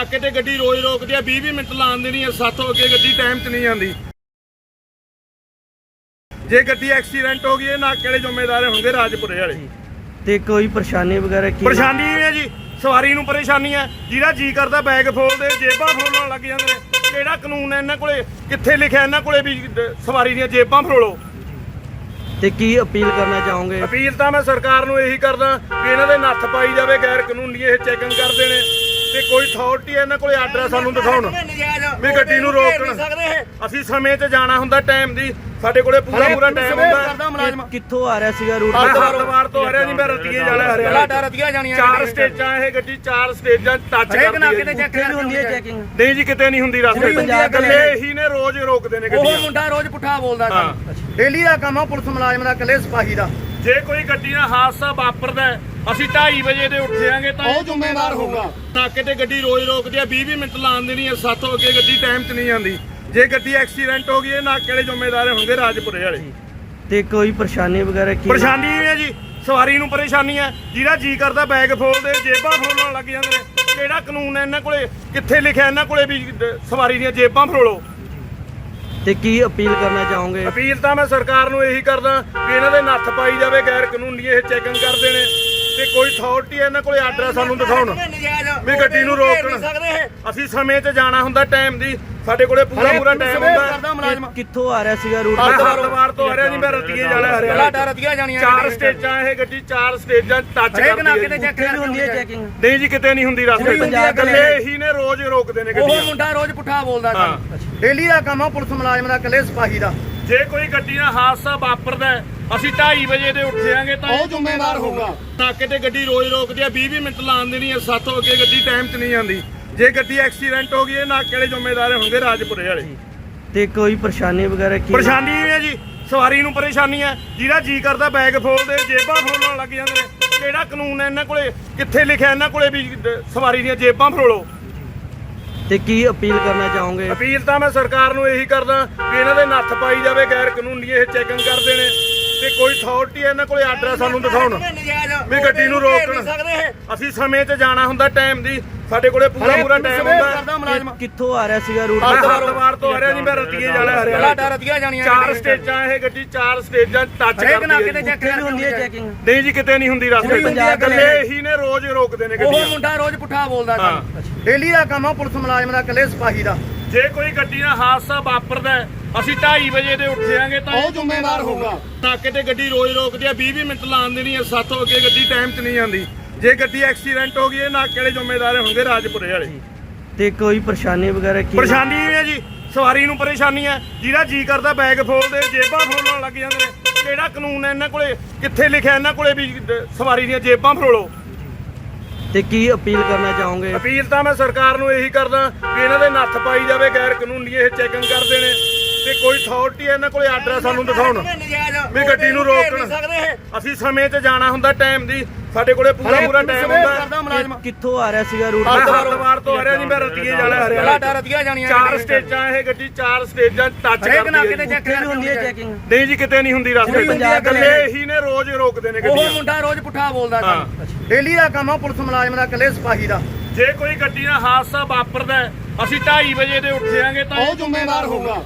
ਨਾਕੇ ਤੇ ਗੱਡੀ ਰੋਜ਼ ਰੋਕਦੀ ਆ 20 20 ਮਿੰਟ ਲਾਉਣ ਦੇਣੀ ਆ ਸਾਥੋਂ ਅੱਗੇ ਗੱਡੀ ਟਾਈਮ 'ਚ ਨਹੀਂ ਆਉਂਦੀ। ਜੇ ਗੱਡੀ ਐਕਸੀਡੈਂਟ ਹੋ ਗਈ ਇਹ ਨਾਕੇ ਵਾਲੇ ਜ਼ਿੰਮੇਦਾਰ ਹੋਣਗੇ ਰਾਜਪੁਰੇ ਵਾਲੇ? ਤੇ ਕੋਈ ਪਰੇਸ਼ਾਨੀ ਵਗੈਰਾ ਕੀ ਪਰੇਸ਼ਾਨੀ ਹੈ ਜੀ ਸਵਾਰੀ ਨੂੰ ਪਰੇਸ਼ਾਨੀ ਹੈ ਜਿਹਦਾ ਜੀ ਕਰਦਾ ਬੈਗ ਫੋਲਦੇ ਜੇਬਾਂ ਫਰੋਲਣ ਲੱਗ ਜਾਂਦੇ ਨੇ। ਕਿਹੜਾ ਕਾਨੂੰਨ ਹੈ ਇਹਨਾਂ ਕੋਲੇ? ਕਿੱਥੇ ਲਿਖਿਆ ਇਹਨਾਂ ਕੋਲੇ ਵੀ ਦ- ਸਵਾਰੀ ਦੀਆਂ ਜੇਬਾਂ ਫਰੋਲੋ ਤੇ ਕੀ ਅਪੀਲ ਕਰਨਾ ਚਾਹੋਗੇ? ਅਪੀਲ ਤਾਂ ਮੈਂ ਸਰਕਾਰ ਨੂੰ ਇਹੀ ਕਰਦਾ ਵੀ ਇਹਨਾਂ ਦੇ ਨੱਥ ਪਾਈ ਜਾਵੇ ਗੈਰ ਕਾਨੂੰਨੀ ਇਹ ਚੈਕਿੰਗ ਕਰਦੇ ਨੇ। ਤੇ ਕੋਈ ਅਥਾਰਟੀ ਇਹਨਾਂ ਕੋਲੇ ਆਰਡਰ ਸਾਨੂੰ ਦਿਖਾਉਣ। ਵੀ ਗੱਡੀ ਨੂੰ ਰੋਕਣ। ਅਸੀਂ ਸਮੇਂ 'ਚ ਜਾਣਾ ਹੁੰਦਾ ਟਾਈਮ ਦੀ। ਸਾਡੇ ਕੋਲੇ ਪੂਰਾ ਪੂਰਾ ਟਾਈਮ ਹੁੰਦਾ। ਕਿੱਥੋਂ ਆ ਰਿਹਾ ਸੀਗਾ ਰੂਟ? ਹਰਦਵਾਰ ਤੋਂ ਆ ਰਿਹਾ ਜੀ ਮੈਂ ਰਤੀਏ ਜਾਣਾ ਹਰਿਆਣਾ ਰਤੀਆਂ ਜਾਣੀਆਂ ਚਾਰ ਸਟੇਜਾਂ ਇਹ ਗੱਡੀ ਚਾਰ ਸਟੇਜਾਂ ਟੱਚ ਕਰਦੀ ਹੈ ਤੇ ਜੀ। ਚੈੱਕ ਕਿੱਥੇ ਹੁੰਦੀ ਹੈ ਚੈਕਿੰਗ ਨਹੀਂ ਜੀ ਕਿਤੇ ਨਹੀਂ ਹੁੰਦੀ ਰਸਤੇ ਪੰਜਾਬ ਇਕੱਲੇ ਦੇ- ਇਹੀ ਨੇ ਰੋਜ਼ ਰੋਕਦੇ ਨੇ ਉਹ ਗੱਡੀਆਂ। ਮੁੰਡਾ ਰੋਜ਼ ਪੁੱਠਾ ਬੋਲਦਾ ਹਾਂ। ਸੀ। ਡੇਲੀ ਦਾ ਕੰਮ ਆ ਪੁਲਿਸ ਮੁਲਾਜ਼ਮ ਦਾ ਇਕੱਲੇ ਸਿਪਾਹੀ ਦਾ। ਜੇ ਕੋਈ ਗੱਡੀ ਨਾਲ ਹਾਦਸਾ ਵਾਪਰਦਾ ਹੈ, ਅਸੀਂ 2:30 ਵਜੇ ਦੇ ਉੱਠ ਜਾਾਂਗੇ ਤਾਂ ਉਹ ਜ਼ਿੰਮੇਵਾਰ ਹੋਊਗਾ। ਨਾਕੇ ਤੇ ਗੱਡੀ ਰੋਜ਼ ਰੋਕਦੀ ਆ 20 20 ਮਿੰਟ ਲਾਉਣ ਦੇਣੀ ਆ ਸਾਥੋਂ ਅੱਗੇ ਗੱਡੀ ਟਾਈਮ 'ਚ ਨਹੀਂ ਆਉਂਦੀ। ਜੇ ਗੱਡੀ ਐਕਸੀਡੈਂਟ ਹੋ ਗਈ ਇਹ ਨਾਕੇ ਵਾਲੇ ਜ਼ਿੰਮੇਦਾਰ ਹੋਣਗੇ ਰਾਜਪੁਰੇ ਵਾਲੇ। ਤੇ ਕੋਈ ਪਰੇਸ਼ਾਨੀ ਵਗੈਰਾ ਕੀ ਪਰੇਸ਼ਾਨੀ ਹੈ ਜੀ ਸਵਾਰੀ ਨੂੰ ਪਰੇਸ਼ਾਨੀ ਹੈ ਜਿਹਦਾ ਜੀ ਕਰਦਾ ਬੈਗ ਫੋਲਦੇ ਜੇਬਾਂ ਫਰੋਲਣ ਲੱਗ ਜਾਂਦੇ ਨੇ। ਕਿਹੜਾ ਕਾਨੂੰਨ ਹੈ ਇਹਨਾਂ ਕੋਲੇ? ਕਿੱਥੇ ਲਿਖਿਆ ਇਹਨਾਂ ਕੋਲੇ ਵੀ ਸਵਾਰੀ ਦੀਆਂ ਜੇਬਾਂ ਫਰੋਲੋ ਤੇ ਕੀ ਅਪੀਲ ਕਰਨਾ ਚਾਹੋਗੇ? ਅਪੀਲ ਤਾਂ ਮੈਂ ਸਰਕਾਰ ਨੂੰ ਇਹੀ ਕਰਦਾ ਵੀ ਇਹਨਾਂ ਦੇ ਨੱਥ ਪਾਈ ਜਾਵੇ ਗੈਰ ਕਾਨੂੰਨੀ ਇਹ ਚੈਕਿੰਗ ਕਰਦੇ ਨੇ ਤੇ ਕੋਈ ਅਥਾਰਟੀ ਇਹਨਾਂ ਕੋਲੇ ਆਰਡਰ ਸਾਨੂੰ ਦਿਖਾਉਣ। ਵੀ ਗੱਡੀ ਨੂੰ ਰੋਕਣ। ਅਸੀਂ ਸਮੇਂ 'ਚ ਜਾਣਾ ਹੁੰਦਾ ਟਾਈਮ ਦੀ। ਸਾਡੇ ਕੋਲੇ ਪੂਰਾ ਪੂਰਾ ਟਾਈਮ ਹੁੰਦਾ। ਕਿੱਥੋਂ ਆ ਰਿਹਾ ਸੀਗਾ ਰੂਟ ਹਰਦਵਾਰ ਤੋਂ ਆ ਰਿਹਾ ਜੀ ਮੈਂ ਰਤੀਏ ਜਾਣਾ ਹਰਿਆਣਾ ਰਤੀਆਂ ਜਾਣੀਆਂ ਚਾਰ ਸਟੇਜਾਂ ਇਹ ਗੱਡੀ ਚਾਰ ਸਟੇਜਾਂ ਟੱਚ ਕਰਦੀ ਹੈ ਤੇ ਜੀ। ਚੈੱਕ ਕਿੱਥੇ ਹੁੰਦੀ ਹੈ ਚੈਕਿੰਗ ਨਹੀਂ ਜੀ ਕਿਤੇ ਨਹੀਂ ਹੁੰਦੀ ਰਸਤੇ ਨਹੀਂ ਹੁੰਦੀ ਹੈ, ਨੇ ਰੋਜ਼ ਰੋਕਦੇ ਨੇ ਉਹ ਗੱਡੀਆਂ ਮੁੰਡਾ ਰੋਜ਼ ਪੁੱਠਾ ਬੋਲਦਾ ਹਾਂ। ਸੀ ਡੇਲੀ ਦਾ ਕੰਮ ਆ ਪੁਲਿਸ ਮੁਲਾਜ਼ਮ ਦਾ ਇਕੱਲੇ ਸਿਪਾਹੀ ਦਾ। ਜੇ ਕੋਈ ਗੱਡੀ ਨਾਲ ਹਾਦਸਾ ਵਾਪਰਦਾ ਅਸੀਂ 2:30 ਵਜੇ ਦੇ ਉੱਠ ਜਾਾਂਗੇ ਤਾਂ ਉਹ ਜ਼ਿੰਮੇਵਾਰ ਹੋਊਗਾ। ਨਾਕੇ ਤੇ ਗੱਡੀ ਰੋਜ਼ ਰੋਕਦੀ ਆ 20 20 ਮਿੰਟ ਲਾਉਣ ਦੇਣੀ ਆ ਸਾਥੋਂ ਅੱਗੇ ਗੱਡੀ ਟਾਈਮ 'ਚ ਨਹੀਂ ਆਉਂਦੀ। ਜੇ ਗੱਡੀ ਐਕਸੀਡੈਂਟ ਹੋ ਗਈ ਇਹ ਨਾਕੇ ਵਾਲੇ ਜ਼ਿੰਮੇਦਾਰ ਹੋਣਗੇ ਰਾਜਪੁਰੇ ਵਾਲੇ। ਤੇ ਕੋਈ ਪਰੇਸ਼ਾਨੀ ਵਗੈਰਾ ਕੀ ਪਰੇਸ਼ਾਨੀ ਹੈ ਜੀ ਸਵਾਰੀ ਨੂੰ ਪਰੇਸ਼ਾਨੀ ਹੈ ਜਿਹਦਾ ਜੀ ਕਰਦਾ ਬੈਗ ਫੋਲਦੇ ਜੇਬਾਂ ਫਰੋਲਣ ਲੱਗ ਜਾਂਦੇ ਨੇ। ਕਿਹੜਾ ਕਾਨੂੰਨ ਹੈ ਇਹਨਾਂ ਕੋਲੇ? ਕਿੱਥੇ ਲਿਖਿਆ ਇਹਨਾਂ ਕੋਲੇ ਵੀ ਸਵਾਰੀ ਦੀਆਂ ਜੇਬਾਂ ਫਰੋਲੋ? ਤੇ ਕੀ ਅਪੀਲ ਕਰਨਾ ਚਾਹੋਗੇ? ਅਪੀਲ ਤਾਂ ਮੈਂ ਸਰਕਾਰ ਨੂੰ ਇਹੀ ਕਰਦਾ ਵੀ ਇਹਨਾਂ ਦੇ ਨੱਥ ਪਾਈ ਜਾਵੇ ਗੈਰ ਕਾਨੂੰਨੀ ਇਹ ਚੈਕਿੰਗ ਕਰਦੇ ਨੇ। ਤੇ ਕੋਈ ਅਥਾਰਟੀ ਇਹਨਾਂ ਕੋਲੇ ਆਰਡਰ ਸਾਨੂੰ ਦਿਖਾਉਣ। ਵੀ ਗੱਡੀ ਨੂੰ ਰੋਕਣ ਅਸੀਂ ਸਮੇਂ 'ਚ ਜਾਣਾ ਹੁੰਦਾ ਟਾਈਮ ਦੀ। ਸਾਡੇ ਕੋਲੇ ਪੂਰਾ ਪੂਰਾ ਟਾਈਮ ਹੁੰਦਾ। ਕਿੱਥੋਂ ਆ ਰਿਹਾ ਸੀਗਾ ਰੂਟ? ਹਰਦਵਾਰ ਤੋਂ ਆ ਰਿਹਾ ਜੀ ਮੈਂ ਰਤੀਏ ਜਾਣਾ ਹਰਿਆਣਾ। ਰਤੀਆਂ ਜਾਣੀਆਂ ਚਾਰ ਸਟੇਜਾਂ ਇਹ ਗੱਡੀ ਚਾਰ ਸਟੇਜਾਂ ਟੱਚ ਕਰਦੀ ਹੈ ਤੇ ਜੀ। ਚੈੱਕ ਕਿੱਥੇ ਹੁੰਦੀ ਹੈ ਚੈਕਿੰਗ ਨਹੀਂ ਜੀ ਕਿਤੇ ਨਹੀਂ ਹੁੰਦੀ ਰਸਤੇ ਪੰਜਾਬ ਦੇ- ਇਕੱਲੇ ਇਹੀ ਨੇ ਰੋਜ਼ ਰੋਕਦੇ ਨੇ ਉਹ ਗੱਡੀਆਂ ਮੁੰਡਾ ਰੋਜ਼ ਪੁੱਠਾ ਬੋਲਦਾ ਡੇਲੀ ਦਾ ਕੰਮ ਆ ਪੁਲਿਸ ਮੁਲਾਜ਼ਮ ਦਾ ਇਕੱਲੇ ਸਿਪਾਹੀ ਦਾ। ਜੇ ਕੋਈ ਗੱਡੀ ਨਾਲ ਹਾਦਸਾ ਵਾਪਰਦਾ ਅਸੀਂ 2:30 ਵਜੇ ਦੇ ਉੱਠ ਜਾਾਂਗੇ ਤਾਂ ਉਹ ਜ਼ਿੰਮੇਵਾਰ ਹੋਊਗਾ। ਨਾਕੇ ਤੇ ਗੱਡੀ ਰੋਜ਼ ਰੋਕਦੀ ਆ 20 20 ਮਿੰਟ ਲਾਉਣ ਦੇਣੀ ਆ ਸਾਥੋਂ ਅੱਗੇ ਗੱਡੀ ਟਾਈਮ 'ਚ ਨਹੀਂ ਆਉਂਦੀ। ਜੇ ਗੱਡੀ ਐਕਸੀਡੈਂਟ ਹੋ ਗਈ ਇਹ ਨਾਕੇ ਵਾਲੇ ਜ਼ਿੰਮੇਦਾਰ ਹੋਣਗੇ ਰਾਜਪੁਰੇ ਵਾਲੇ। ਤੇ ਕੋਈ ਪਰੇਸ਼ਾਨੀ ਵਗੈਰਾ ਕੀ ਪਰੇਸ਼ਾਨੀ ਹੈ ਜੀ ਸਵਾਰੀ ਨੂੰ ਪਰੇਸ਼ਾਨੀ ਹੈ ਜਿਹਦਾ ਜੀ ਕਰਦਾ ਬੈਗ ਫੋਲਦੇ ਜੇਬਾਂ ਫਰੋਲਣ ਲੱਗ ਜਾਂਦੇ ਨੇ। ਕਿਹੜਾ ਕਾਨੂੰਨ ਹੈ ਇਹਨਾਂ ਕੋਲੇ? ਕਿੱਥੇ ਲਿਖਿਆ ਇਹਨਾਂ ਕੋਲੇ ਵੀ ਸਵਾਰੀ ਦੀਆਂ ਜੇਬਾਂ ਫਰੋਲੋ ਤੇ ਕੀ ਅਪੀਲ ਕਰਨਾ ਚਾਹੋਗੇ? ਅਪੀਲ ਤਾਂ ਮੈਂ ਸਰਕਾਰ ਨੂੰ ਇਹੀ ਕਰਦਾ ਵੀ ਇਹਨਾਂ ਦੇ ਨੱਥ ਪਾਈ ਜਾਵੇ ਗੈਰ ਕਾਨੂੰਨੀ ਇਹ ਚੈਕਿੰਗ ਕਰਦੇ ਨੇ। ਤੇ ਕੋਈ ਅਥਾਰਟੀ ਇਹਨਾਂ ਕੋਲੇ ਆਰਡਰ ਸਾਨੂੰ ਦਿਖਾਉਣ। ਵੀ ਗੱਡੀ ਨੂੰ ਰੋਕਣ ਅਸੀਂ ਸਮੇਂ 'ਚ ਜਾਣਾ ਹੁੰਦਾ ਟਾਈਮ ਦੀ। ਸਾਡੇ ਕੋਲੇ ਪੂਰਾ ਪੂਰਾ ਟਾਈਮ ਹੁੰਦਾ। ਕਿੱਥੋਂ ਆ ਰਿਹਾ ਸੀਗਾ ਰੂਟ ਹਰਦਵਾਰ ਤੋਂ ਆ ਰਿਹਾ ਜੀ ਮੈਂ ਰਤੀਏ ਜਾਣਾ ਹਰਿਆਣਾ ਰਤੀਆਂ ਜਾਣੀਆਂ ਚਾਰ ਸਟੇਜਾਂ ਇਹ ਗੱਡੀ ਚਾਰ ਸਟੇਜਾਂ ਟੱਚ ਕਰਦੀ ਹੈ ਤੇ ਜੀ। ਚੈੱਕ ਕਿੱਥੇ ਹੁੰਦੀ ਹੈ ਚੈਕਿੰਗ ਨਹੀਂ ਜੀ ਕਿਤੇ ਨਹੀਂ ਹੁੰਦੀ ਰਸਤੇ ਪੰਜਾਬ ਦੇ- ਇਕੱਲੇ ਇਹੀ ਨੇ ਰੋਜ਼ ਰੋਕਦੇ ਨੇ ਉਹ ਗੱਡੀਆਂ ਮੁੰਡਾ ਰੋਜ਼ ਪੁੱਠਾ ਬੋਲਦਾ ਹਾਂ। ਸੀ ਡੇਲੀ ਦਾ ਕੰਮ ਆ ਪੁਲਿਸ ਮੁਲਾਜ਼ਮ ਦਾ ਇਕੱਲੇ ਸਿਪਾਹੀ ਦਾ। ਜੇ ਕੋਈ ਗੱਡੀ ਨਾਲ ਹਾਦਸਾ ਵਾਪਰਦਾ ਹੈ, ਅਸੀਂ 2:30 ਵਜੇ ਦੇ ਉੱਠ ਜਾਾਂਗੇ ਤਾਂ ਉਹ ਜ਼ਿੰਮੇਵਾਰ ਹੋਊਗਾ।